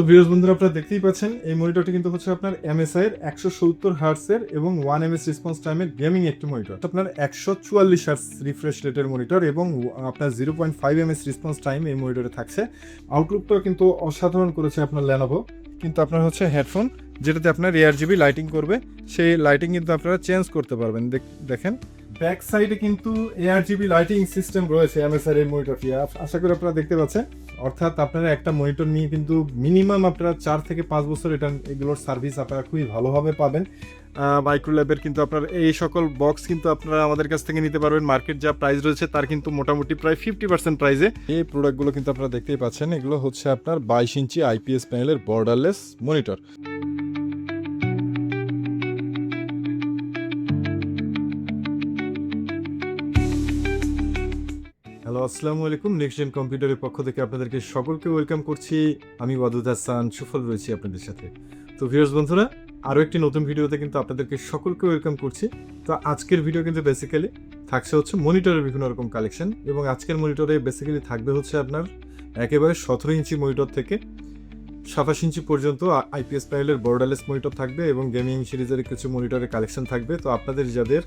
তো ভিউজ বন্ধুরা, আপনারা দেখতেই পাচ্ছেন, এই মনিটরটি কিন্তু হচ্ছে আপনার এমএসআই এর একশো সত্তর হার্টসের এবং ওয়ান এমএস রেসপন্স টাইমের গেমিং একটি মনিটর। আপনার একশো চুয়াল্লিশ হার্স রিফ্রেশ রেটের মনিটর এবং আপনার zero point five ms response time এই মনিটরে থাকছে। আউটলুকটাও কিন্তু অসাধারণ করেছে আপনার ল্যানোভো কিন্তু আপনার হচ্ছে হেডফোন যেটাতে আপনার এয়ার জিবি লাইটিং করবে, সেই লাইটিং কিন্তু আপনারা চেঞ্জ করতে পারবেন। দেখ- দেখেন। ব্যাক সাইডে কিন্তু এয়ার জিবি লাইটিং সিস্টেম রয়েছে এমএসআর এর মনিটরটি আশা করি আপনারা দেখতে পাচ্ছেন। অর্থাৎ আপনারা একটা মনিটর নিয়ে কিন্তু মিনিমাম আপনারা চার থেকে পাঁচ বছর এটা, এগুলোর সার্ভিস আপনারা খুবই ভালোভাবে পাবেন। মাইক্রোল্যাবের কিন্তু আপনার, এই সকল বক্স কিন্তু আপনারা আমাদের কাছ থেকে নিতে পারবেন। মার্কেট যা প্রাইস রয়েছে তার কিন্তু মোটামুটি প্রায় ফিফটি পার্সেন্ট প্রাইসে এই প্রোডাক্টগুলো কিন্তু আপনারা দেখতেই পাচ্ছেন, এগুলো হচ্ছে আপনার বাইশ ইঞ্চি আইপিএস প্যানেলের বর্ডারলেস মনিটর আসসালামু আলাইকুম নেক্সট কম্পিউটারের পক্ষ থেকে আপনাদেরকে সকলকে ওয়েলকাম করছি। আমি ওয়াদুদ হাসান, সুফল রয়েছি আপনাদের সাথে। তো ভিউয়ার্স বন্ধুরা, আরও একটি নতুন ভিডিওতে কিন্তু আপনাদেরকে সকলকে ওয়েলকাম করছি। তো আজকের ভিডিও কিন্তু বেসিক্যালি থাকছে হচ্ছে মনিটরের বিভিন্ন রকম কালেকশন এবং আজকের মনিটরে বেসিক্যালি থাকবে হচ্ছে আপনার একেবারে সতেরো ইঞ্চি মনিটর থেকে সাতাশ ইঞ্চি পর্যন্ত আইপিএস প্যানেলের বর্ডারলেস মনিটর থাকবে এবং গেমিং সিরিজের কিছু মনিটরের কালেকশন থাকবে। তো আপনাদের যাদের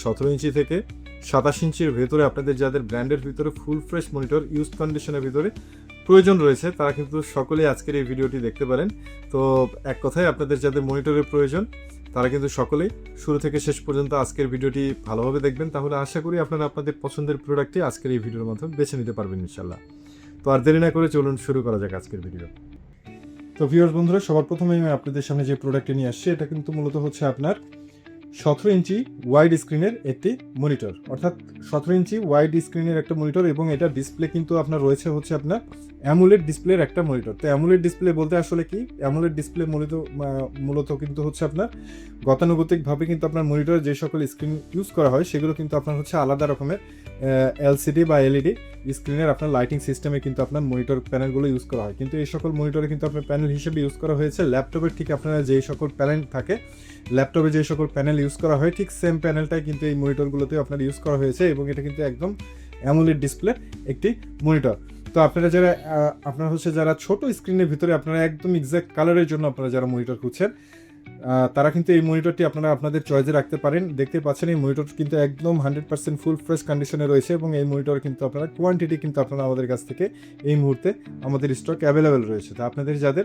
সতেরো ইঞ্চি থেকে সাতাশ ইঞ্চির ভেতরে আপনাদের যাদের ব্র্যান্ডের ভিতরে ফুল ফ্রেশ মনিটর ইউজ কন্ডিশনের ভিতরে প্রয়োজন রয়েছে, তারা কিন্তু সকলেই আজকের এই ভিডিওটি দেখতে পারেন। তো এক কথায় আপনাদের যাদের মনিটরের প্রয়োজন, তারা কিন্তু সকলেই শুরু থেকে শেষ পর্যন্ত আজকের ভিডিওটি ভালোভাবে দেখবেন। তাহলে আশা করি আপনারা আপনাদের পছন্দের প্রোডাক্টটি আজকের এই ভিডিওর মাধ্যমে বেছে নিতে পারবেন ইনশাল্লাহ তো আর দেরি না করে চলুন শুরু করা যাক আজকের ভিডিও তো ভিউয়ার্স বন্ধুরা, সবার প্রথমে আমি আপনাদের সামনে যে প্রোডাক্টটি নিয়ে আসছি, এটা কিন্তু মূলত হচ্ছে আপনার সতেরো ইঞ্চি ওয়াইড স্ক্রিনের একটি মনিটর অর্থাৎ সতেরো ইঞ্চি ওয়াইড স্ক্রিনের একটা মনিটর এবং এটা ডিসপ্লে কিন্তু আপনার রয়েছে হচ্ছে আপনার অ্যামুলেট ডিসপ্লের একটা মনিটর তো অ্যামুলেট ডিসপ্লে বলতে আসলে কি? অ্যামুলেট ডিসপ্লে মূলত মূলত কিন্তু হচ্ছে আপনার গতানুগতিকভাবে কিন্তু আপনার মনিটরে যে সকল স্ক্রিন ইউজ করা হয়, সেগুলো কিন্তু আপনার হচ্ছে আলাদা রকমের এলসিডি বা এলইডি স্ক্রিনের আপনার লাইটিং সিস্টেমে কিন্তু আপনার মনিটর প্যানেলগুলো ইউজ করা হয়। কিন্তু এই সকল মনিটরে কিন্তু আপনার প্যানেল হিসেবে ইউজ করা হয়েছে। ল্যাপটপের ঠিক আপনারা যে সকল প্যানেল থাকে ল্যাপটপে যে সকল প্যানেল ইউজ করা হয়, ঠিক সেম প্যানেলটাই কিন্তু এই মনিটরগুলোতেও আপনার ইউজ করা হয়েছে এবং এটা কিন্তু একদম অ্যামুলেট ডিসপ্লে একটি মনিটর তো আপনারা যারা আপনারা হচ্ছে যারা ছোট স্ক্রিনের ভিতরে আপনারা একদম এক্স্যাক্ট কালারের জন্য আপনারা যারা মনিটর খুঁজছেন তারা কিন্তু এই মনিটরটি আপনারা আপনাদের চয়েসে রাখতে পারেন। দেখতে পাচ্ছেন, এই মনিটর কিন্তু একদম হান্ড্রেড পার্সেন্ট ফুল ফ্রেশ কন্ডিশনে রয়েছে এবং এই মনিটর কিন্তু আপনারা কোয়ান্টিটি কিন্তু আপনারা আমাদের কাছ থেকে এই মুহূর্তে আমাদের স্টক অ্যাভেলেবেল রয়েছে। তো আপনাদের যাদের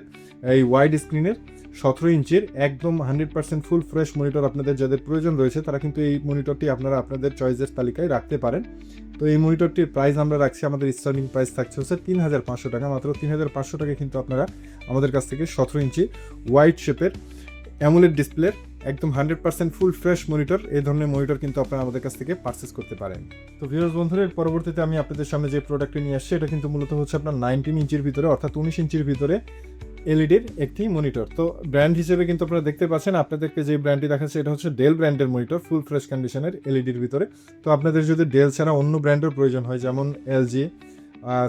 এই ওয়াইড স্ক্রিনের সতেরো ইঞ্চির একদম hundred percent full fresh monitor আপনাদের যাদের প্রয়োজন রয়েছে, তারা কিন্তু এই মনিটরটি আপনারা আপনাদের চয়েসের তালিকায় রাখতে পারেন। তো এই মনিটরটির প্রাইস আমরা রাখছি, আমাদের স্টার্টিং প্রাইস থাকছে হচ্ছে তিন হাজার পাঁচশো টাকা। মাত্র তিন হাজার পাঁচশো টাকা কিন্তু আপনারা আমাদের কাছ থেকে সতেরো ইঞ্চি হোয়াইট শেপের অ্যামুলেট ডিসপ্লের একদম hundred percent full fresh monitor এই ধরনের মনিটর কিন্তু আপনারা আমাদের কাছ থেকে পারচেস করতে পারেন। তো ভিউয়ার্স বন্ধুরা, এর পরবর্তীতে আমি আপনাদের সামনে যে প্রোডাক্টটি নিয়ে আসছি, এটা কিন্তু মূলত হচ্ছে আপনার নাইনটিন ইঞ্চির ভিতরে, অর্থাৎ উনিশ ইঞ্চির ভিতরে এলইডির একটি মনিটর তো ব্র্যান্ড হিসেবে কিন্তু আপনারা দেখতে পাচ্ছেন, আপনাদেরকে যে ব্র্যান্ডটি দেখাচ্ছে, এটা হচ্ছে ডেল ব্র্যান্ডের মনিটর ফুল ফ্রেশ কন্ডিশনের এলইডির ভিতরে। তো আপনাদের যদি ডেল ছাড়া অন্য ব্র্যান্ডের প্রয়োজন হয়, যেমন এলজি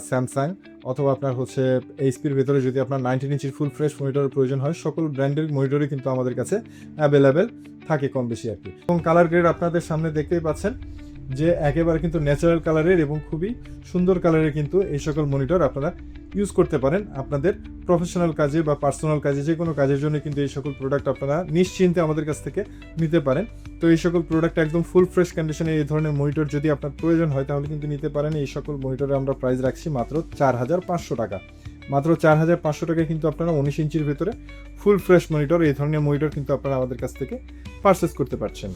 স্যামসাং অথবা আপনার হচ্ছে এইচপির ভেতরে যদি আপনার নাইনটিন ইঞ্চির ফুল ফ্রেশ মনিটরের প্রয়োজন হয়, সকল ব্র্যান্ডের মনিটরই কিন্তু আমাদের কাছে অ্যাভেলেবেল থাকে কম বেশি আর কি। এবং কালার গ্রেড আপনাদের সামনে দেখতেই পাচ্ছেন যে একেবারে কিন্তু ন্যাচারাল কালারের এবং খুবই সুন্দর কালারের কিন্তু এই সকল মনিটর আপনারা ইউজ করতে পারেন। আপনাদের প্রফেশনাল কাজে বা পার্সোনাল কাজে যে কোনো কাজের জন্য কিন্তু এই সকল প্রোডাক্ট আপনারা নিশ্চিন্তে আমাদের কাছ থেকে নিতে পারেন। তো এই সকল প্রোডাক্ট একদম ফুল ফ্রেশ কন্ডিশনে এই ধরনের মনিটর যদি আপনার প্রয়োজন হয়, তাহলে কিন্তু নিতে পারেন। এই সকল মনিটরে আমরা প্রাইস রাখছি মাত্র চার হাজার পাঁচশো টাকা। মাত্র চার হাজার পাঁচশো টাকায় কিন্তু আপনারা উনিশ ইঞ্চির ভিতরে ফুল ফ্রেশ মনিটর এই ধরনের মনিটর কিন্তু আপনারা আমাদের কাছ থেকে পারচেস করতে পারছেন।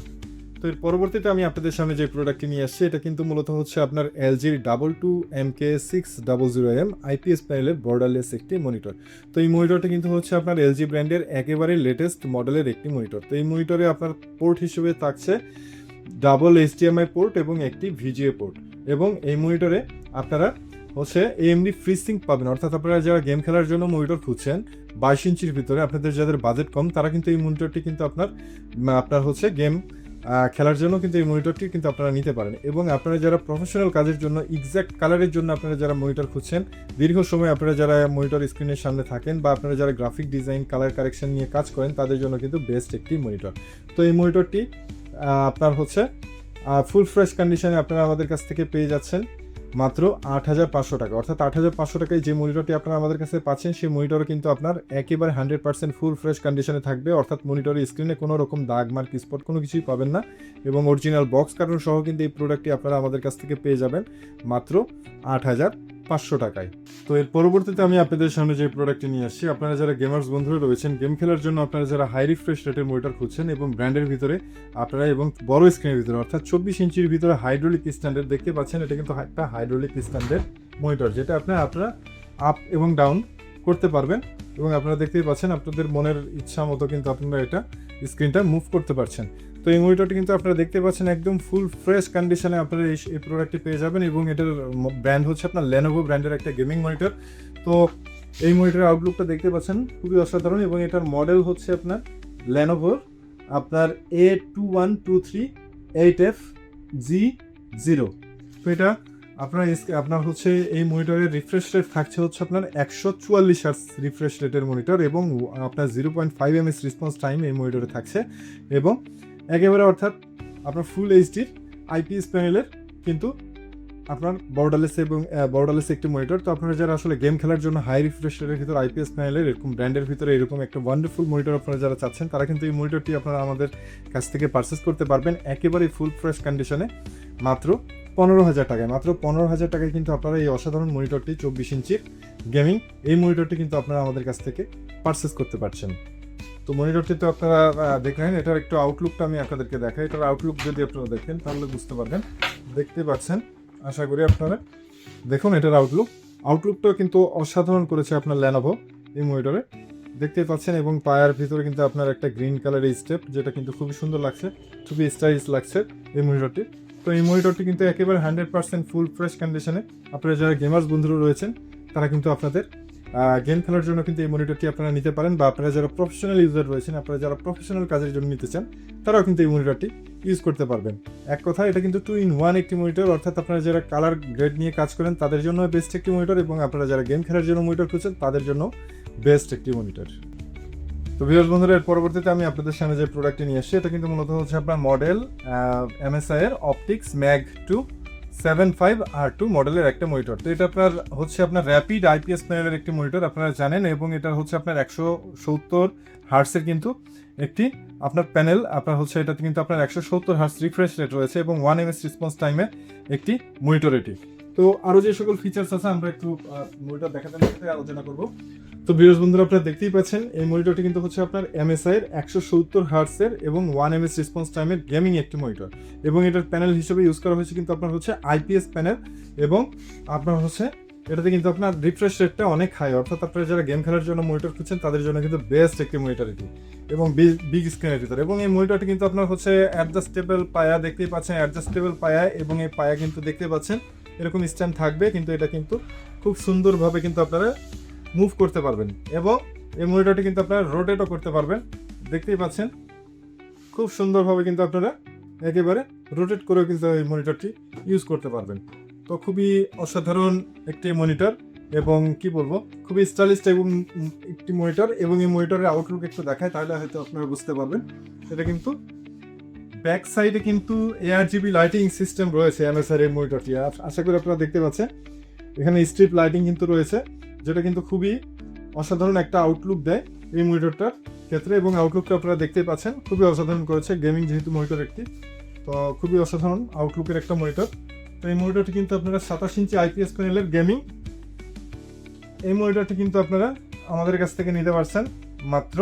তো এর পরবর্তীতে আমি আপনাদের সামনে যে প্রোডাক্টটি নিয়ে আসছি, এটা কিন্তু মূলত হচ্ছে আপনার এলজির double two M K six double zero M IPS প্যানেলের বর্ডারলেস একটি মনিটর তো এই মনিটরটা কিন্তু হচ্ছে আপনার এলজি ব্র্যান্ডের একেবারে লেটেস্ট মডেলের একটি মনিটর তো এই মনিটরে আপনার পোর্ট হিসেবে থাকছে ডাবল এইচডিএমআই পোর্ট এবং একটি ভিজিএ পোর্ট এবং এই মনিটরে আপনারা হচ্ছে এমনি ফ্রিসিং পাবেন। অর্থাৎ আপনারা যারা গেম খেলার জন্য মনিটর খুঁজছেন, বাইশ ইঞ্চির ভিতরে আপনাদের যাদের বাজেট কম, তারা কিন্তু এই মনিটরটি কিন্তু আপনার আপনার হচ্ছে গেম খেলার জন্য কিন্তু এই মনিটরটি কিন্তু আপনারা নিতে পারেন। এবং আপনারা যারা প্রফেশনাল কাজের জন্য এক্স্যাক্ট কালারের জন্য আপনারা যারা মনিটর খুঁজছেন, দীর্ঘ সময় আপনারা যারা মনিটর স্ক্রিনের সামনে থাকেন বা আপনারা যারা গ্রাফিক ডিজাইন কালার কারেকশন নিয়ে কাজ করেন, তাদের জন্য কিন্তু বেস্ট একটি মনিটর তো এই মনিটরটি আপনার হচ্ছে ফুল ফ্রেশ কন্ডিশনে আপনারা আমাদের কাছ থেকে পেয়ে যাচ্ছেন। মাত্র আট হাজার পাঁচশো টাকা। অর্থাৎ আট হাজার পাঁচশো টাকায় যে মনিটরটি আপনারা আমাদের কাছে পাচ্ছেন, সেই মনিটরও কিন্তু আপনার একেবারে হান্ড্রেড পার্সেন্ট ফুল ফ্রেশ কন্ডিশনে থাকবে। অর্থাৎ মনিটরের স্ক্রিনে কোনো রকম দাগ মার্ক স্পট কোনো কিছুই পাবেন না এবং অরিজিনাল বক্স কার্টুন সহ কিন্তু এই প্রোডাক্টটি আপনারা আমাদের কাছ থেকে পেয়ে যাবেন। মাত্র আট হাজার পাঁচশো টাকায়। তো এর পরবর্তীতে আমি আপনাদের সামনে যে প্রোডাক্টটি নিয়ে আসছি, আপনারা যারা গেমার্স বন্ধুরা রয়েছেন গেম খেলার জন্য আপনারা যারা হাই রিফ্রেশ রেটের মনিটর খুঁজছেন এবং ব্র্যান্ডের ভিতরে আপনারা এবং বড় স্ক্রিনের ভিতরে, অর্থাৎ চব্বিশ ইঞ্চির ভিতরে হাইড্রোলিক স্ট্যান্ডার্ড দেখতে পাচ্ছেন, এটা কিন্তু একটা হাইড্রোলিক স্ট্যান্ডার্ড মনিটর যেটা আপনার আপনারা আপ এবং ডাউন করতে পারবেন এবং আপনারা দেখতেই পাচ্ছেন আপনাদের মনের ইচ্ছা মতো কিন্তু আপনারা এটা স্ক্রিনটা মুভ করতে পারছেন। তো এই মনিটরটি কিন্তু আপনারা দেখতে পাচ্ছেন একদম ফুল ফ্রেশ কন্ডিশনে আপনারা এই প্রোডাক্টটি পেয়ে যাবেন এবং এটার ব্র্যান্ড হচ্ছে আপনার লেনোভো ব্র্যান্ডের একটা গেমিং মনিটর তো এই মনিটরের আউটলুকটা দেখতে পাচ্ছেন, খুবই অসাধারণ এবং এটার মডেল হচ্ছে আপনার লেনোভোর আপনার A two one two three eight F G zero তো এটা আপনার আপনার হচ্ছে এই মনিটরের রিফ্রেশ রেট থাকছে হচ্ছে আপনার একশো চুয়াল্লিশ হার্স রিফ্রেশ রেটের মনিটর এবং আপনার zero point five ms response time এই মনিটরে থাকছে এবং একেবারে অর্থাৎ আপনার ফুল এইচডির আইপিএস প্যানেলের কিন্তু আপনার বর্ডারলেস এবং বর্ডারলেস একটি মনিটর তো আপনারা যারা আসলে গেম খেলার জন্য হাই রিফ্রেশ ভিতরে আইপিএস প্যানেলের এরকম ব্র্যান্ডের ভিতরে এরকম একটা ওয়ান্ডারফুল মনিটর আপনারা যারা চাচ্ছেন, তারা কিন্তু এই মনিটরটি আপনারা আমাদের কাছ থেকে পারচেস করতে পারবেন একেবারে ফুল ফ্রেশ কন্ডিশনে মাত্র পনেরো হাজার টাকায়, মাত্র পনেরো হাজার টাকায় কিন্তু আপনারা এই অসাধারণ মনিটরটি চব্বিশ ইঞ্চির গেমিং এই মনিটরটি কিন্তু আপনারা আমাদের কাছ থেকে পারচেস করতে পারছেন। তো মনিটরটি তো আপনারা দেখেন এটার একটু আউটলুকটা আমি আপনাদেরকে দেখাই। এটার আউটলুক যদি আপনারা দেখেন, তাহলে বুঝতে পারবেন। দেখতে পাচ্ছেন, আশা করি আপনারা দেখুন এটার আউটলুক আউটলুকটা কিন্তু অসাধারণ করেছে আপনার ল্যানোভো এই মনিটরে দেখতে পাচ্ছেন, এবং পায়ার ভিতরে কিন্তু আপনার একটা গ্রিন কালারের স্টেপ যেটা কিন্তু খুবই সুন্দর লাগছে, খুবই স্টাইলিশ লাগছে এই মনিটরটি তো এই মনিটরটি কিন্তু একেবারে হান্ড্রেড পার্সেন্ট ফুল ফ্রেশ কন্ডিশনে আপনারা যারা গেমার্স বন্ধুরা রয়েছেন, তারা কিন্তু আপনাদের গেম খেলার জন্য কিন্তু এই মনিটরটি আপনারা নিতে পারেন বা আপনারা যারা প্রফেশনাল ইউজার রয়েছেন, আপনারা যারা প্রফেশনাল কাজের জন্য নিতে চান, তারাও কিন্তু এই মনিটরটি ইউজ করতে পারবেন। এক কথা এটা কিন্তু টু ইন ওয়ান একটি মনিটর অর্থাৎ আপনারা যারা কালার গ্রেড নিয়ে কাজ করেন, তাদের জন্য বেস্ট একটি মনিটর এবং আপনারা যারা গেম খেলার জন্য মনিটর খুঁজছেন, তাদের জন্য বেস্ট একটি মনিটর তো ভিউয়ার্স বন্ধুরা, এর পরবর্তীতে আমি আপনাদের সামনে যে প্রোডাক্টটি নিয়ে এসেছি এটা কিন্তু মূলত হচ্ছে আপনার মডেল এমএসআই এর Optix MAG two seven five R two মডেলের একটা মনিটর তো এটা আপনার হচ্ছে আপনার র্যাপিড আইপিএস প্যানেলের একটি মনিটর আপনারা জানেন, এবং এটা হচ্ছে আপনার একশো সত্তর হার্সের কিন্তু একটি আপনার প্যানেল আপনার হচ্ছে এটাতে কিন্তু আপনার একশো সত্তর হার্স রিফ্রেশ রেট রয়েছে এবং ওয়ান এমএস রেসপন্স টাইমে একটি মনিটর এটি। তো আরও যে সকল ফিচার্স আছে, আমরা একটু মনিটর দেখাতে দেখাতে আলোচনা করব। তো বিরোজ বন্ধুরা, আপনারা দেখতেই পাচ্ছেন, এই মনিটরটি কিন্তু হচ্ছে আপনার এমএসআই এর একশো সত্তর হার্টসের এবং ওয়ান এমএস রেসপন্স টাইমের গেমিং একটি মনিটর এবং এটার প্যানেল হিসেবে ইউজ করা হয়েছে কিন্তু আপনার হচ্ছে আইপিএস প্যানেল এবং আপনার হচ্ছে, এটাতে কিন্তু আপনার রিফ্রেশ রেটটা অনেক হাই অর্থাৎ আপনারা যারা গেম খেলার জন্য মনিটর খুঁজছেন, তাদের জন্য কিন্তু বেস্ট একটি মনিটর এটি এবং বিগ স্ক্রিনের ভিতরে। এবং এই মনিটরটি কিন্তু আপনার হচ্ছে অ্যাডজাস্টেবল পায়া, দেখতেই পাচ্ছেন অ্যাডজাস্টেবল পায়া এবং এই পায়া কিন্তু দেখতে পাচ্ছেন এরকম স্ট্যান্ড থাকবে, কিন্তু এটা কিন্তু খুব সুন্দরভাবে কিন্তু আপনারা মুভ করতে পারবেন। এবং এই মনিটরটি কিন্তু আপনারা রোটেটও করতে পারবেন। দেখতেই পাচ্ছেন? খুব সুন্দরভাবে কিন্তু আপনারা একেবারে রোটেট করেও কিন্তু এই মনিটরটি ইউজ করতে পারবেন। তো খুবই অসাধারণ একটি মনিটর এবং কি বলব, খুবই স্টাইলিশ এবং একটি মনিটর এবং এই মনিটরের আউটলুক একটু দেখায়, তাহলে হয়তো আপনারা বুঝতে পারবেন। এটা কিন্তু ব্যাক সাইডে কিন্তু এআর জিবি লাইটিং সিস্টেম রয়েছে এমএসআর এই মনিটরটি। আশা করি আপনারা দেখতে পাচ্ছেন, এখানে স্ট্রিপ লাইটিং কিন্তু রয়েছে, যেটা কিন্তু খুবই অসাধারণ একটা আউটলুক দেয় এই মনিটরটার ক্ষেত্রে এবং আউটলুকটা আপনারা দেখতেই পাচ্ছেন, খুবই অসাধারণ করেছে গেমিং যেহেতু মনিটর একটি, তো খুবই অসাধারণ আউটলুকের একটা মনিটর। তো এই মনিটরটি কিন্তু আপনারা সাতাশ ইঞ্চি আইপিএস প্যানেলের গেমিং এই মনিটরটি কিন্তু আপনারা আমাদের কাছ থেকে নিতে পারছেন মাত্র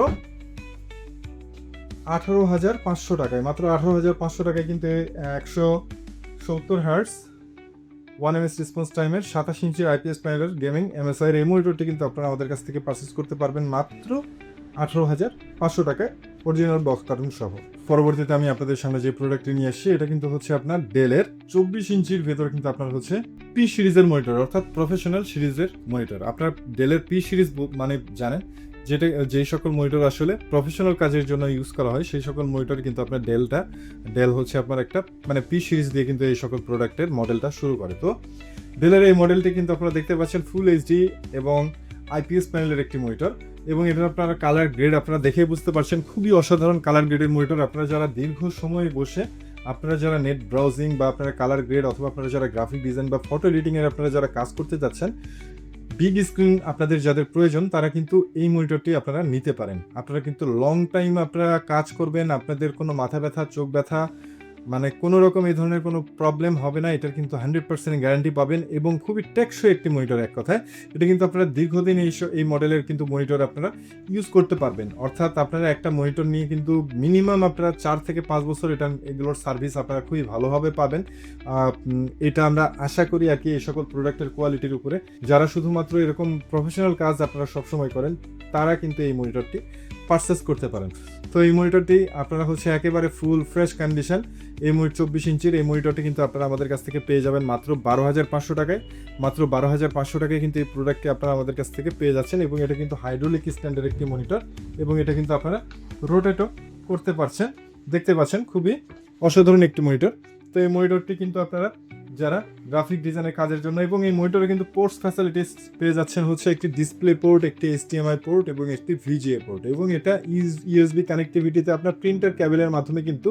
আঠারো হাজার পাঁচশো টাকায়, মাত্র আঠারো হাজার পাঁচশো টাকায় কিন্তু একশো সত্তর হার্টস ওয়ান এমএস রেসপন্স টাইমের সাতাশ ইঞ্চির আইপিএস প্যানেলের গেমিং এমএসআই এর এই মনিটরটি কিন্তু আপনারা আমাদের কাছ থেকে পারচেস করতে পারবেন মাত্র আঠারো হাজার পাঁচশো টাকায় অরিজিনাল বক্স কার্টুন সহ। পরবর্তীতে আমি আপনাদের সামনে যে প্রোডাক্টটি নিয়ে এসেছি এটা কিন্তু হচ্ছে আপনার ডেলের চব্বিশ ইঞ্চির ভেতর কিন্তু আপনার হচ্ছে পি সিরিজের মনিটর অর্থাৎ প্রফেশনাল সিরিজের মনিটর আপনার ডেলের পি সিরিজ মানে জানেন যেটা, যেই সকল মনিটর আসলে প্রফেশনাল কাজের জন্য ইউজ করা হয়, সেই সকল মনিটর কিন্তু আপনার ডেলটা ডেল হচ্ছে আপনার একটা মানে পি সিরিজ দিয়ে কিন্তু এই সকল প্রোডাক্টের মডেলটা শুরু করে। তো ডেলের এই মডেলটি কিন্তু আপনারা দেখতে পাচ্ছেন ফুল এইচডি এবং আইপিএস প্যানেলের একটি মনিটর এবং এটা আপনারা কালার গ্রেড আপনারা দেখে বুঝতে পারছেন, খুবই অসাধারণ কালার গ্রেডের মনিটর আপনারা যারা দীর্ঘ সময় বসে, আপনারা যারা নেট ব্রাউজিং বা আপনারা কালার গ্রেড অথবা আপনারা যারা গ্রাফিক ডিজাইন বা ফটো এডিটিংয়ের আপনারা যারা কাজ করতে যাচ্ছেন বিগ স্ক্রিন আপনাদের যাদের প্রয়োজন, তারা কিন্তু এই মনিটরটি আপনারা নিতে পারেন। আপনারা কিন্তু লং টাইম আপনারা কাজ করবেন, আপনাদের কোনো মাথা ব্যথা, চোখ ব্যথা মানে কোনো রকম এই ধরনের কোনো প্রবলেম হবে না, এটার কিন্তু হান্ড্রেড পার্সেন্ট গ্যারান্টি পাবেন এবং খুবই টেকসই একটি মনিটর এক কথায়। এটা কিন্তু আপনারা দীর্ঘদিন এই এই মডেলের কিন্তু মনিটর আপনারা ইউজ করতে পারবেন। অর্থাৎ আপনারা একটা মনিটর নিয়ে কিন্তু মিনিমাম আপনারা চার থেকে পাঁচ বছর এটা, এগুলোর সার্ভিস আপনারা খুবই ভালোভাবে পাবেন। এটা আমরা আশা করি আর কি এই সকল প্রোডাক্টের কোয়ালিটির উপরে। যারা শুধুমাত্র এরকম প্রফেশনাল কাজ আপনারা সবসময় করেন, তারা কিন্তু এই মনিটরটি পারচেস করতে পারেন। তো এই মনিটরটি আপনারা হচ্ছে একেবারে ফুল ফ্রেশ কন্ডিশন এই মনিটর চব্বিশ ইঞ্চির এই মনিটরটি কিন্তু আপনারা আমাদের কাছ থেকে পেয়ে যাবেন মাত্র বারো হাজার পাঁচশো টাকায়। মাত্র বারো হাজার পাঁচশো টাকায় কিন্তু এই প্রোডাক্টটি আপনারা আমাদের কাছ থেকে পেয়ে যাচ্ছেন এবং এটা কিন্তু হাইড্রোলিক স্ট্যান্ডের একটি মনিটর এবং এটা কিন্তু আপনারা রোটেটও করতে পারছেন, দেখতে পাচ্ছেন খুবই অসাধারণ একটি মনিটর তো এই মনিটরটি কিন্তু আপনারা যারা গ্রাফিক ডিজাইনের কাজের জন্য এবং এই মনিটরে কিন্তু পোর্টস ফ্যাসিলিটিস পেয়ে যাচ্ছেন হচ্ছে একটি ডিসপ্লে পোর্ট একটি এইচডিএমআই পোর্ট এবং একটি ভিজিএ পোর্ট এবং এটা ইউএসবি কানেক্টিভিটিতে আপনার প্রিন্টার ক্যাবেলের মাধ্যমে কিন্তু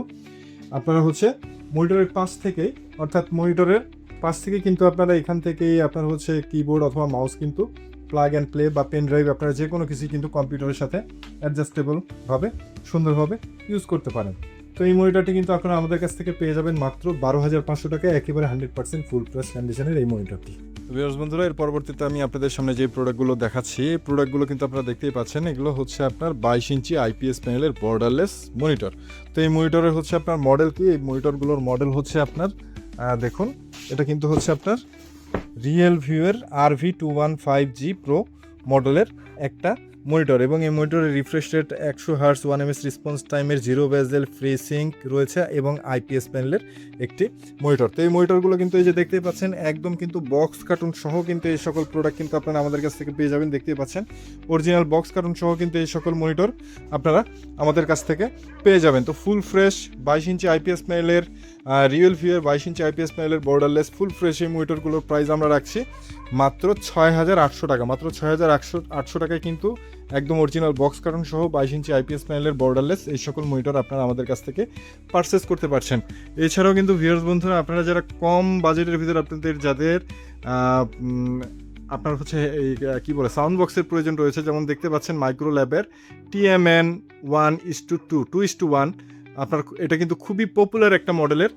আপনারা হচ্ছে মনিটরের পাশ থেকে অর্থাৎ মনিটরের পাশ থেকে কিন্তু আপনারা এখান থেকেই আপনার হচ্ছে কিবোর্ড অথবা মাউস কিন্তু প্লাগ অ্যান্ড প্লে বা পেন ড্রাইভ আপনারা যে কোনো কিছু কিন্তু কম্পিউটারের সাথে অ্যাডজাস্টেবলভাবে সুন্দরভাবে ইউজ করতে পারেন। তো এই মনিটরটি কিন্তু আপনারা আমাদের কাছ থেকে পেয়ে যাবেন মাত্র বারো হাজার পাঁচশো টাকায় একেবারে হান্ড্রেড পার্সেন্ট ফুল প্রেস কন্ডিশনের এই মনিটরটি ভিউয়ার্স বন্ধুরা, এর পরবর্তীতে আমি আপনাদের সামনে যে প্রোডাক্টগুলো দেখাচ্ছি, এই প্রোডাক্টগুলো কিন্তু আপনারা দেখতেই পাচ্ছেন, এগুলো হচ্ছে আপনার বাইশ ইঞ্চি আইপিএস প্যানেলের বর্ডারলেস মনিটর তো এই মনিটরের হচ্ছে আপনার মডেল কি? এই মনিটরগুলোর মডেল হচ্ছে আপনার দেখুন, এটা কিন্তু হচ্ছে আপনার রিয়েল ভিউয়ের R V two one five G pro মডেলের একটা মনিটর এবং এই মনিটরের রিফ্রেশ রেট একশো হার্স ওয়ান এমএস রেসপন্স টাইমের জিরো বেজেল ফ্রি সিঙ্ক রয়েছে এবং আইপিএস প্যানেলের একটি মনিটর। তো এই মনিটরগুলো কিন্তু এই যে দেখতেই পাচ্ছেন, একদম কিন্তু বক্স কার্টুন সহ কিন্তু এই সকল প্রোডাক্ট কিন্তু আপনারা আমাদের কাছ থেকে পেয়ে যাবেন, দেখতেই পাচ্ছেন। অরিজিনাল বক্স কার্টুন সহ কিন্তু এই সকল মনিটর আপনারা আমাদের কাছ থেকে পেয়ে যাবেন। তো ফুল ফ্রেশ বাইশ ইঞ্চি আইপিএস প্যানেলের রিয়েল ভিউয়ের বাইশ ইঞ্চি আইপিএস প্যানেলের বর্ডারলেস ফুল ফ্রেশ এই মনিটরগুলোর প্রাইস আমরা রাখছি মাত্র ছয় হাজার আটশো টাকা। মাত্র ছয় হাজার আটশো আটশো টাকায় কিন্তু একদম অরিজিনাল বক্স কার্টুন সহ বাইশ ইঞ্চি আইপিএস প্যানেলের বর্ডারলেস এই সকল মনিটর আপনারা আমাদের কাছ থেকে পারচেস করতে পারছেন। এছাড়াও কিন্তু ভিউয়ার্স বন্ধুরা, আপনারা যারা কম বাজেটের ভিতরে আপনাদের যাদের আপনার হচ্ছে এই কী বলে সাউন্ড বক্সের প্রয়োজন রয়েছে, যেমন দেখতে পাচ্ছেন মাইক্রো ল্যাবের TMN one is two two two is two one আপনার এটা কিন্তু খুবই পপুলার একটা মডেলের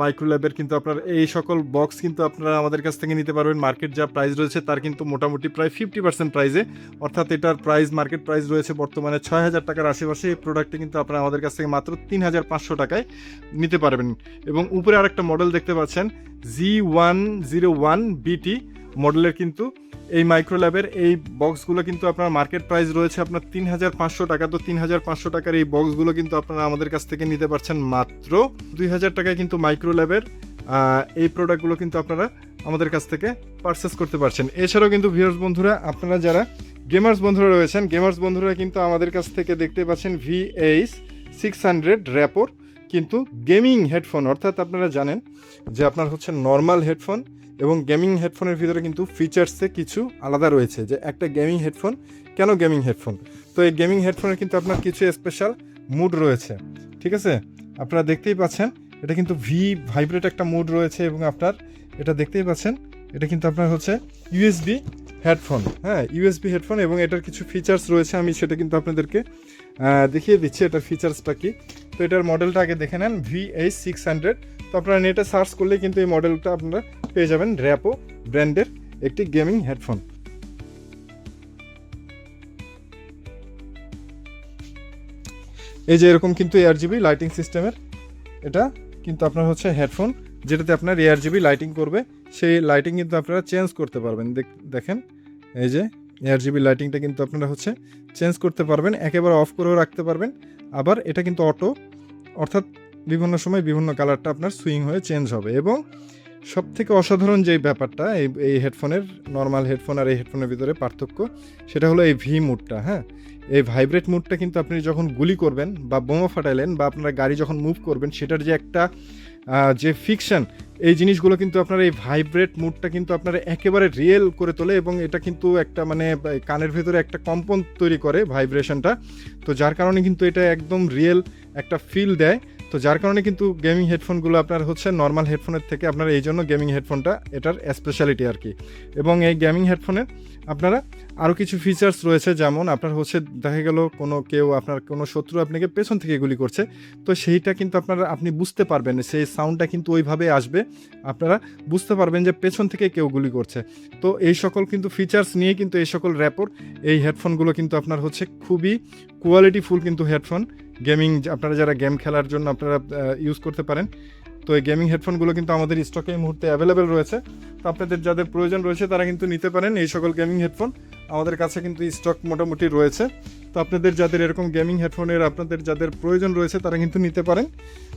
মাইক্রো ল্যাবের কিন্তু আপনার এই সকল বক্স কিন্তু আপনারা আমাদের কাছ থেকে নিতে পারবেন। মার্কেট যা প্রাইস রয়েছে তার কিন্তু মোটামুটি প্রায় ফিফটি পার্সেন্ট প্রাইসে অর্থাৎ এটার প্রাইস মার্কেট প্রাইস রয়েছে বর্তমানে ছয় হাজার টাকার আশেপাশে। এই প্রোডাক্টটি কিন্তু আপনারা আমাদের কাছ থেকে মাত্র তিন হাজার পাঁচশো টাকায় নিতে পারবেন। এবং উপরে আরেকটা মডেল দেখতে পাচ্ছেন জি ওয়ান জিরো ওয়ান বিটি মডেলের কিন্তু এই মাইক্রো ল্যাবের এই বক্সগুলো কিন্তু আপনার মার্কেট প্রাইস রয়েছে আপনার তিন হাজার পাঁচশো টাকা। তো তিন হাজার পাঁচশো টাকার এই বক্সগুলো কিন্তু আপনারা আমাদের কাছ থেকে নিতে পারছেন মাত্র দুই হাজার টাকায় কিন্তু মাইক্রো ল্যাবের এই প্রোডাক্টগুলো কিন্তু আপনারা আমাদের কাছ থেকে পারচেস করতে পারছেন। এছাড়াও কিন্তু ভিউয়ার্স বন্ধুরা, আপনারা যারা গেমার্স বন্ধুরা রয়েছেন গেমার্স বন্ধুরা কিন্তু আমাদের কাছ থেকে দেখতে পাচ্ছেন ভিএইচ সিক্স হান্ড্রেড র্যাপোর কিন্তু গেমিং হেডফোন অর্থাৎ আপনারা জানেন যে আপনার হচ্ছে নর্মাল হেডফোন এবং গেমিং হেডফোনের ভিতরে কিন্তু ফিচার্সে কিছু আলাদা রয়েছে যে একটা গেমিং হেডফোন কেন গেমিং হেডফোন তো এই গেমিং হেডফোনের কিন্তু আপনার কিছু স্পেশাল মুড রয়েছে, ঠিক আছে? আপনারা দেখতেই পাচ্ছেন, এটা কিন্তু ভি ভাইব্রেট একটা মুড রয়েছে এবং আপনার, এটা দেখতেই পাচ্ছেন, এটা কিন্তু আপনার হচ্ছে ইউএসবি হেডফোন হ্যাঁ ইউএসবি হেডফোন এবং এটার কিছু ফিচার্স রয়েছে, আমি সেটা কিন্তু আপনাদেরকে দেখিয়ে দিচ্ছি এটার ফিচার্সটা কি। তো এটার মডেলটা আগে দেখে নেন ভি এইচ সিক্স হান্ড্রেড তো আপনারা নেটে সার্চ করলে কিন্তু এই মডেলটা আপনারা পেয়ে যাবেন র্যাপো ব্র্যান্ডের একটি গেমিং হেডফোন এই যে এরকম কিন্তু এয়ার জিবি লাইটিং সিস্টেমের এটা কিন্তু আপনার হচ্ছে হেডফোন যেটাতে আপনার এয়ার জিবি লাইটিং করবে। সেই লাইটিং কিন্তু আপনারা চেঞ্জ করতে পারবেন। দেখ- দেখেন, এই যে এয়ার জিবি লাইটিংটা কিন্তু আপনারা হচ্ছে চেঞ্জ করতে পারবেন, একেবারে অফ করেও রাখতে পারবেন। আবার এটা কিন্তু অটো অর্থাৎ বিভিন্ন সময় বিভিন্ন কালারটা আপনার সুইং হয়ে চেঞ্জ হবে। এবং সব থেকে অসাধারণ যে ব্যাপারটা, এই এই হেডফোনের নর্মাল হেডফোন আর এই হেডফোনের ভিতরে পার্থক্য, সেটা হলো এই ভি মুডটা হ্যাঁ? এই ভাইব্রেট মুডটা কিন্তু আপনি যখন গুলি করবেন বা বোমা ফাটাইলেন বা আপনারা গাড়ি যখন মুভ করবেন, সেটার যে একটা যে ফিকশন এই জিনিসগুলো কিন্তু আপনার এই ভাইব্রেট মুডটা কিন্তু আপনার একেবারে রিয়েল করে তোলে এবং এটা কিন্তু একটা মানে কানের ভেতরে একটা কম্পন তৈরি করে ভাইব্রেশনটা তো যার কারণে কিন্তু এটা একদম রিয়েল একটা ফিল দেয়। তো যার কারণে কিন্তু গেমিং হেডফোনগুলো আপনার হচ্ছে নর্মাল হেডফোনের থেকে আপনার এই জন্য গেমিং হেডফোনটা এটার স্পেশালিটি আর কি। এবং এই গেমিং হেডফোনের আপনারা আরও কিছু ফিচার্স রয়েছে, যেমন আপনার হচ্ছে দেখা গেল কোনো কেউ আপনার কোনো শত্রু আপনাকে পেছন থেকে গুলি করছে, তো সেইটা কিন্তু আপনারা আপনি বুঝতে পারবেন, সেই সাউন্ডটা কিন্তু ওইভাবে আসবে, আপনারা বুঝতে পারবেন যে পেছন থেকে কেউ গুলি করছে। তো এই সকল কিন্তু ফিচার্স নিয়ে কিন্তু এই সকল র্যাপর এই হেডফোনগুলো কিন্তু আপনার হচ্ছে খুবই কোয়ালিটিফুল কিন্তু হেডফোন গেমিং, আপনারা যারা গেম খেলার জন্য আপনারা ইউজ করতে পারেন। তো এই গেমিং হেডফোনগুলো কিন্তু আমাদের স্টকে এই মুহূর্তে অ্যাভেলেবেল রয়েছে। তো আপনাদের যাদের প্রয়োজন রয়েছে, তারা কিন্তু নিতে পারেন এই সকল গেমিং হেডফোন। আমাদের কাছে কিন্তু স্টক মোটামুটি রয়েছে। তো আপনাদের যাদের এরকম গেমিং হেডফোনের আপনাদের যাদের প্রয়োজন রয়েছে, তারা কিন্তু নিতে পারেন।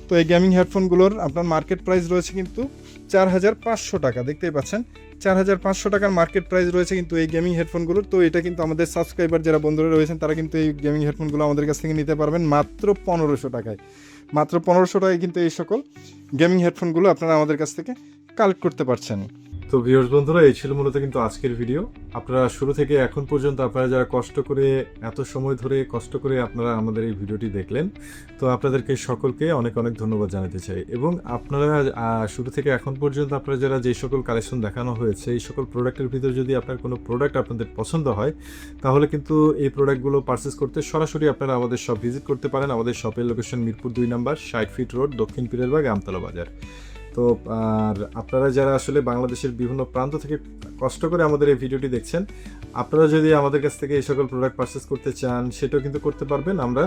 তো এই গেমিং হেডফোনগুলোর আপনার মার্কেট প্রাইস রয়েছে কিন্তু চার হাজার পাঁচশো টাকা, দেখতেই পাচ্ছেন? চার হাজার পাঁচশো টাকার মার্কেট প্রাইস রয়েছে কিন্তু এই গেমিং হেডফোনগুলোর তো এটা কিন্তু আমাদের সাবস্ক্রাইবার যারা বন্ধুরা রয়েছেন, তারা কিন্তু এই গেমিং হেডফোনগুলো আমাদের কাছ থেকে নিতে পারবেন মাত্র পনেরোশো টাকায়। মাত্র পনেরোশো টাকায় কিন্তু এই সকল গেমিং হেডফোনগুলো আপনারা আমাদের কাছ থেকে কালেক্ট করতে পারছেন। তো ভিউয়ার্স বন্ধুরা, এই ছিল মূলত কিন্তু আজকের ভিডিও আপনারা শুরু থেকে এখন পর্যন্ত আপনারা যারা কষ্ট করে, এত সময় ধরে কষ্ট করে আপনারা আমাদের এই ভিডিওটি দেখলেন, তো আপনাদেরকে সকলকে অনেক অনেক ধন্যবাদ জানাতে চাই। এবং আপনারা শুরু থেকে এখন পর্যন্ত আপনারা যারা যে সকল কালেকশন দেখানো হয়েছে, এই সকল প্রোডাক্টের ভিতরে যদি আপনার কোনো প্রোডাক্ট আপনাদের পছন্দ হয়, তাহলে কিন্তু এই প্রোডাক্টগুলো পারচেস করতে সরাসরি আপনারা আমাদের শপ ভিজিট করতে পারেন। আমাদের শপের লোকেশন মিরপুর দুই নম্বর, ষাট ফিট রোড দক্ষিণ পীরেরবাগ আমতলা বাজার। তো আর আপনারা যারা আসলে বাংলাদেশের বিভিন্ন প্রান্ত থেকে কষ্ট করে আমাদের এই ভিডিওটি দেখছেন, আপনারা যদি আমাদের কাছ থেকে এই সকল প্রোডাক্ট পারচেস করতে চান, সেটাও কিন্তু করতে পারবেন। আমরা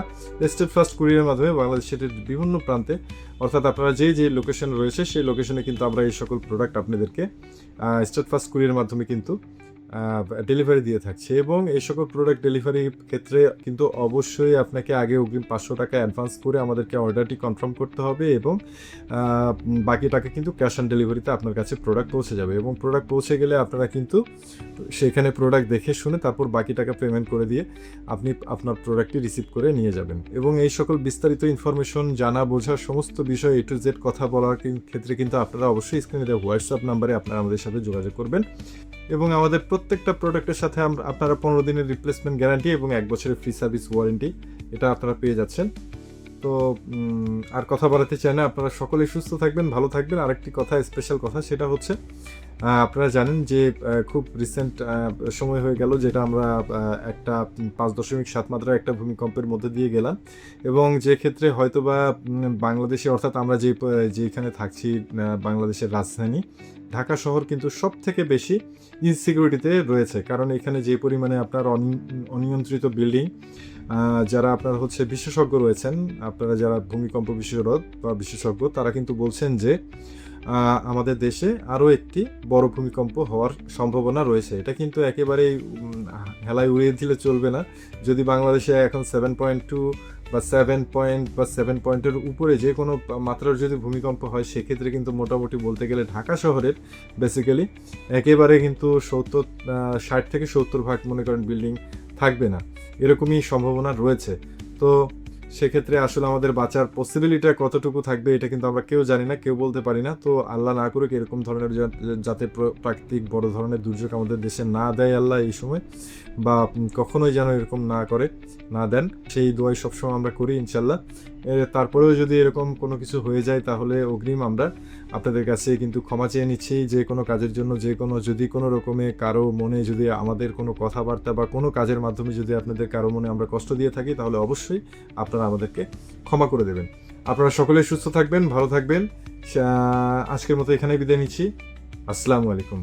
স্টেট ফার্স্ট কুরিয়ারের মাধ্যমে বাংলাদেশের বিভিন্ন প্রান্তে, অর্থাৎ আপনারা যে যে লোকেশন রয়েছে, সেই লোকেশনে কিন্তু আমরা এই সকল প্রোডাক্ট আপনাদেরকে স্টেট ফার্স্ট কুরিয়ারের মাধ্যমে কিন্তু ডেলিভারি দিয়ে থাকছে। এবং এই সকল প্রোডাক্ট ডেলিভারির ক্ষেত্রে কিন্তু অবশ্যই আপনাকে আগে অগ্রিম পাঁচশো টাকা অ্যাডভান্স করে আমাদেরকে অর্ডারটি কনফার্ম করতে হবে এবং বাকি টাকা কিন্তু ক্যাশ অন ডেলিভারিতে আপনার কাছে প্রোডাক্ট পৌঁছে যাবে। এবং প্রোডাক্ট পৌঁছে গেলে আপনারা কিন্তু সেখানে প্রোডাক্ট দেখে শুনে তারপর বাকি টাকা পেমেন্ট করে দিয়ে আপনি আপনার প্রোডাক্টটি রিসিভ করে নিয়ে যাবেন। এবং এই সকল বিস্তারিত ইনফরমেশন জানা বোঝার সমস্ত বিষয় এ টু জেড কথা বলার ক্ষেত্রে কিন্তু আপনারা অবশ্যই স্ক্রিনে হোয়াটসঅ্যাপ নাম্বারে আপনারা আমাদের সাথে যোগাযোগ করবেন। এবং আমাদের প্রত্যেকটা প্রোডাক্টের সাথে আপনারা পনেরো দিনের রিপ্লেসমেন্ট গ্যারান্টি এবং এক বছরের ফ্রি সার্ভিস ওয়ারেন্টি এটা আপনারা পেয়ে যাচ্ছেন। তো আর কথা বাড়াতে চাই না, আপনারা সকলেই সুস্থ থাকবেন, ভালো থাকবেন। আরেকটি কথা স্পেশাল কথা, সেটা হচ্ছে আপনারা জানেন যে খুব রিসেন্ট সময় হয়ে গেল যেটা আমরা একটা পাঁচ দশমিক সাত মাত্রার একটা ভূমিকম্পের মধ্যে দিয়ে গেলাম। এবং যে ক্ষেত্রে হয়তোবা বাংলাদেশে, অর্থাৎ আমরা যে যেখানে থাকছি বাংলাদেশের রাজধানী, ঢাকা শহর কিন্তু সব থেকে বেশি ইনসিকিউরিটিতে রয়েছে। কারণ এখানে যে পরিমাণে আপনার অনিয়ন্ত্রিত বিল্ডিং যারা আপনার হচ্ছে বিশেষজ্ঞ রয়েছেন, আপনারা যারা ভূমিকম্প বিশেষজ্ঞ বা বিশেষজ্ঞ, তারা কিন্তু বলছেন যে আমাদের দেশে আরও একটি বড় ভূমিকম্প হওয়ার সম্ভাবনা রয়েছে। এটা কিন্তু একেবারেই হেলায় উড়িয়ে দিলে চলবে না। যদি বাংলাদেশে এখন সেভেন পয়েন্ট টু বা সেভেন পয়েন্ট বা সেভেন পয়েন্টের উপরে যে কোনো মাত্রার যদি ভূমিকম্প হয়, সেক্ষেত্রে কিন্তু মোটামুটি বলতে গেলে ঢাকা শহরের বেসিক্যালি একেবারে কিন্তু সত্তর ষাট থেকে সত্তর ভাগ মনে করেন বিল্ডিং থাকবে না। এরকমই সম্ভাবনা রয়েছে। তো সেক্ষেত্রে আসলে আমাদের বাঁচার পসিবিলিটা কতটুকু থাকবে, এটা কিন্তু আমরা কেউ জানি না, কেউ বলতে পারি না। তো আল্লাহ না করুক এরকম ধরনের যাতে প্র- প্রাকৃতিক বড় ধরনের দুর্যোগ আমাদের দেশে না দেয় আল্লাহ এই সময়, বা কখনোই যেন এরকম না করে, না দেন, সেই দোয়াই সবসময় আমরা করি ইনশাল্লাহ তারপরেও যদি এরকম কোনো কিছু হয়ে যায় তাহলে অগ্রিম আমরা আপনাদের কাছে কিন্তু ক্ষমা চেয়ে নিচ্ছি, যে কোনো কাজের জন্য, যে কোনো, যদি কোনো রকমে কারও মনে যদি আমাদের কোনো কথাবার্তা বা কোনো কাজের মাধ্যমে যদি আপনাদের কারও মনে আমরা কষ্ট দিয়ে থাকি, তাহলে অবশ্যই আপনারা আমাদেরকে ক্ষমা করে দেবেন। আপনারা সকলে সুস্থ থাকবেন, ভালো থাকবেন। আজকের মতো এখানে বিদায় নিচ্ছি। আসসালামু আলাইকুম।